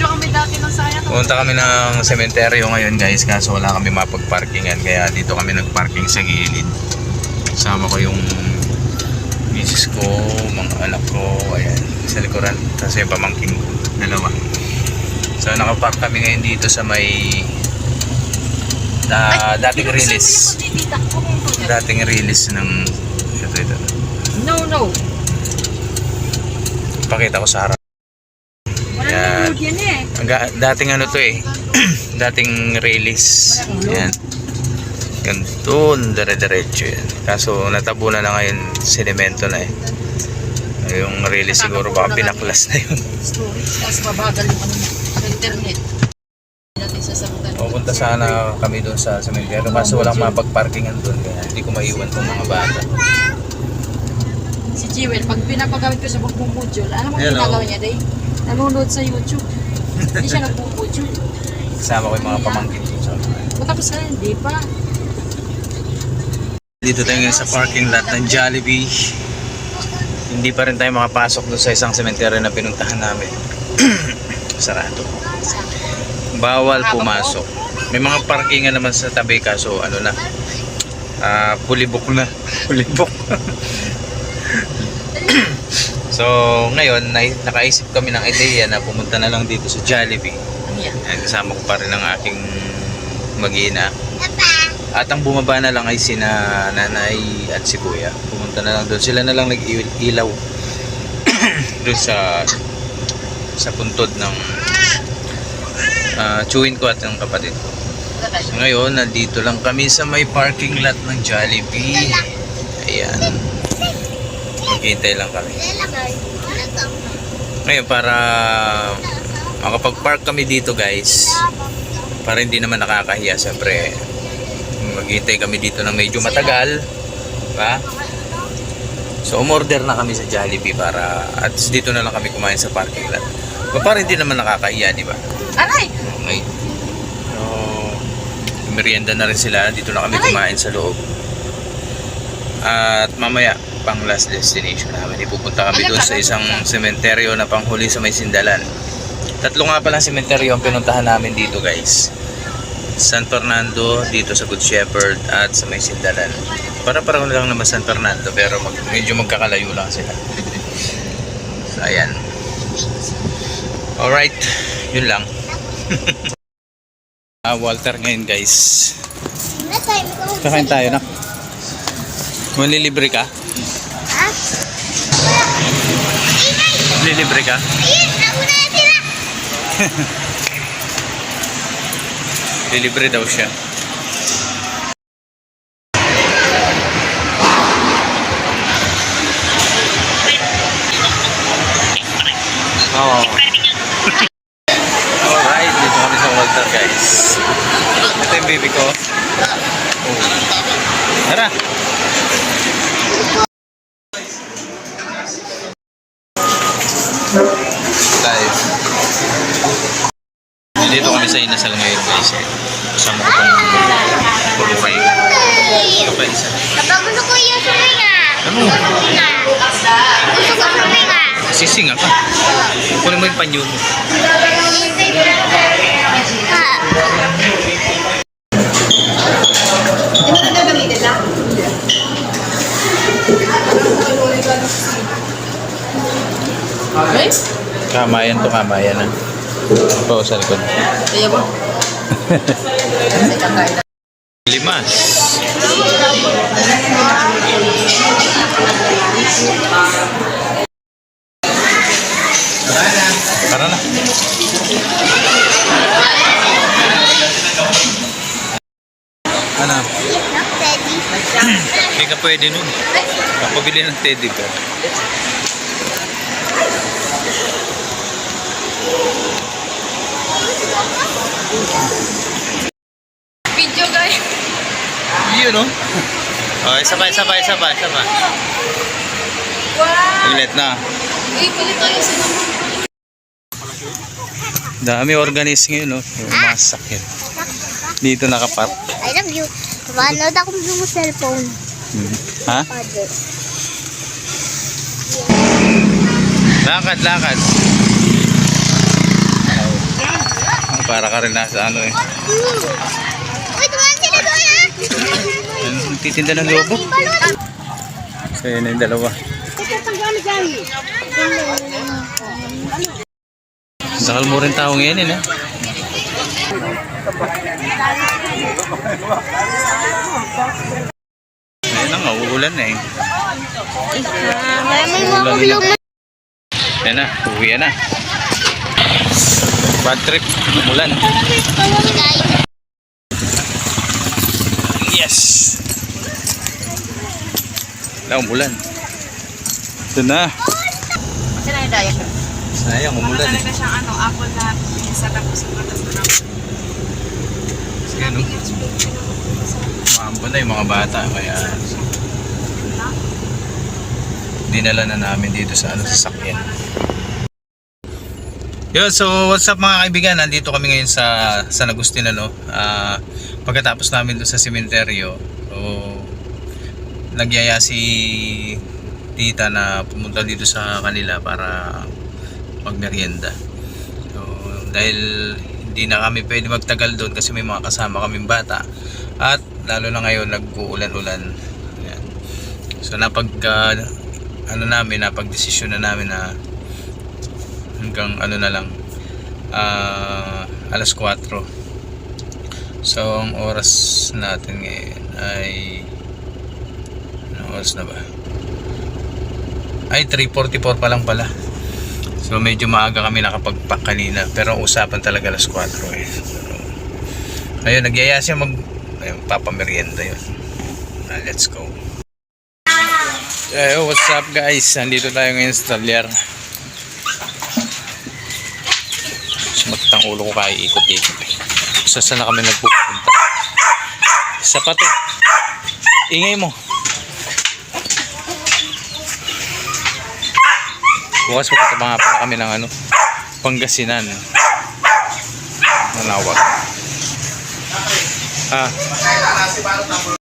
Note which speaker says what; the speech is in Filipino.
Speaker 1: Video kami dati ng sayang.
Speaker 2: Pumunta kami ng sementeryo ngayon guys kaso wala kami mapagparkingan kaya dito kami nagparking sa gilid. Kasama ko yung misis ko, mga anak ko, ayan, sa likuran. Kasi pamangking ko, dalawa. So nakapark kami ngayon dito sa may da, dating release. Dating release ng ito, ito.
Speaker 1: No, no.
Speaker 2: Pakita ko sa harap.
Speaker 1: Wala
Speaker 2: Yan.
Speaker 1: Nang load yan eh.
Speaker 2: Ang ga- dating ano to eh. dating release. Yan. Ganito, dire-diretso yan. Kaso natabunan na ngayon, sedimento na eh. Yung release siguro baka pinaklas na yun.
Speaker 1: Storage. Mabagal yung ano sa internet.
Speaker 2: Pupunta sana kami doon sa cemetery kaso walang mapagparkingan doon kaya hindi ko maiwan tong mga bata.
Speaker 1: Si Jewel, pag pinapagamit ko sa pagbubudyo, alam mo ginagawa niya, day? Nanonood sa YouTube. Hindi siya nagbubudyo.
Speaker 2: Kasama ko yung mga pamangkin ko.
Speaker 1: Matapos na, hindi pa.
Speaker 2: Dito tayo ngayon sa parking lot ng Jollibee. Hindi pa rin tayo makapasok doon sa isang sementeryo na pinuntahan namin. Sarado. Bawal pumasok. May mga parkingan naman sa tabi kaso ano na. Ah, pulibok na. Pulibok. so, ngayon nai- nakaisip kami ng ideya na pumunta na lang dito sa Jollibee.
Speaker 1: Yan?
Speaker 2: Ayan, kasama ko pa rin ang aking mag-ina. At ang bumaba na lang ay sina nanay at si kuya. Pumunta na lang doon. Sila na lang nag-ilaw. doon sa sa puntod ng uh, chewin ko at ng kapatid ko. Ngayon, nandito lang kami sa may parking lot ng Jollibee. Ayan. Maghihintay lang kami. Ngayon, para makapag-park kami dito guys, para hindi naman nakakahiya, siyempre, maghihintay kami dito ng medyo matagal. Diba? So, umorder na kami sa Jollibee para at dito na lang kami kumain sa parking lot. Pero para hindi naman nakakahiya, di ba?
Speaker 1: Aray!
Speaker 2: Okay. So, merienda na rin sila. Dito na kami kumain sa loob. At mamaya, pang last destination namin. Ipupunta kami doon sa isang sementeryo na panghuli sa may Sindalan. Tatlo nga pala sementeryo ang pinuntahan namin dito guys. San Fernando, dito sa Good Shepherd at sa may Sindalan. Para parang lang naman San Fernando pero mag, medyo magkakalayo lang sila. So, ayan. Alright, yun lang. Ah, Walter ngayon guys. Kakain tayo na. Malilibre ka? Lilibre ka? Lilibre daw siya. Oo. Alright, dito kami sa Walter guys. Ito yung baby ko. Oh. Tara! Sa Inasal ngayon guys. Eh. Kasama ko pang pulukay. Ito pa isa.
Speaker 3: Kapag gusto ko yung suminga.
Speaker 2: Ano?
Speaker 3: Suminga. Gusto ko suminga.
Speaker 2: Sisinga ka. Kunin mo yung panyo mo. Kamayan to kamayan na. Ito sa likod.
Speaker 1: Kaya ba?
Speaker 2: Limas. Tara na. Ano?
Speaker 3: Teddy.
Speaker 2: Hindi ka pwede nun. Kapabili ng teddy bear.
Speaker 1: Video guys.
Speaker 2: Yun no? Okay, sabay, sabay, sabay, sabay.
Speaker 1: Wow!
Speaker 2: Ulit na.
Speaker 1: Uy, pili tayo sa.
Speaker 2: Dami organize ngayon, no? Yung mga sakyan. Dito nakapark.
Speaker 3: I love you. Manood ako ng cellphone.
Speaker 2: Hmm. Ha? Lakad, lakad. Para ka rin nasa ano eh.
Speaker 3: Uy, tumahan sila doon ah!
Speaker 2: Ano, Titinda ng lobo. So yun yung dalawa. Sakal mo rin tao ngayon eh. Ayun na nga, uulan na eh.
Speaker 3: Maraming mga
Speaker 2: Ulan
Speaker 3: kulong na.
Speaker 2: Yan na, uwi na. Bad trip, umulan. Yes! Na, umulan. Ito na.
Speaker 1: Na.
Speaker 2: Sayang, umulan eh.
Speaker 4: Siyang ano, apple na pinisa tapos prutas na naman.
Speaker 2: Kasi ano, maambo na yung mga bata. Kaya, dinala na namin dito sa ano, sasakyan. Yun, so what's up mga kaibigan? Nandito kami ngayon sa San Agustin ano. Ah, pagkatapos namin doon sa sementeryo, so nagyaya si tita na pumunta dito sa kanila para magmerienda. So, dahil hindi na kami pwede magtagal doon kasi may mga kasama kaming bata at lalo na ngayon nag-uulan-ulan. So napag ah, ano namin, napag-desisyon na namin na hanggang ano na lang ah, alas 4 so ang oras natin ngayon ay ano oras na ba? Ay 3.44 pa lang pala. So medyo maaga kami nakapagpak kanina pero usapan talaga alas 4 eh. So, ayun nagyaya siya mag ayun, papamerienda yun. Ah, let's go. Hey, what's up guys? Nandito tayo ngayon sa Talyar. Ang ulo ko kaya ikot-ikot. Sa saan na kami nagpupunta? Sa pato. Ingay mo. Bukas magkatama pala kami ng ano, Pangasinan. Manawag. Ah.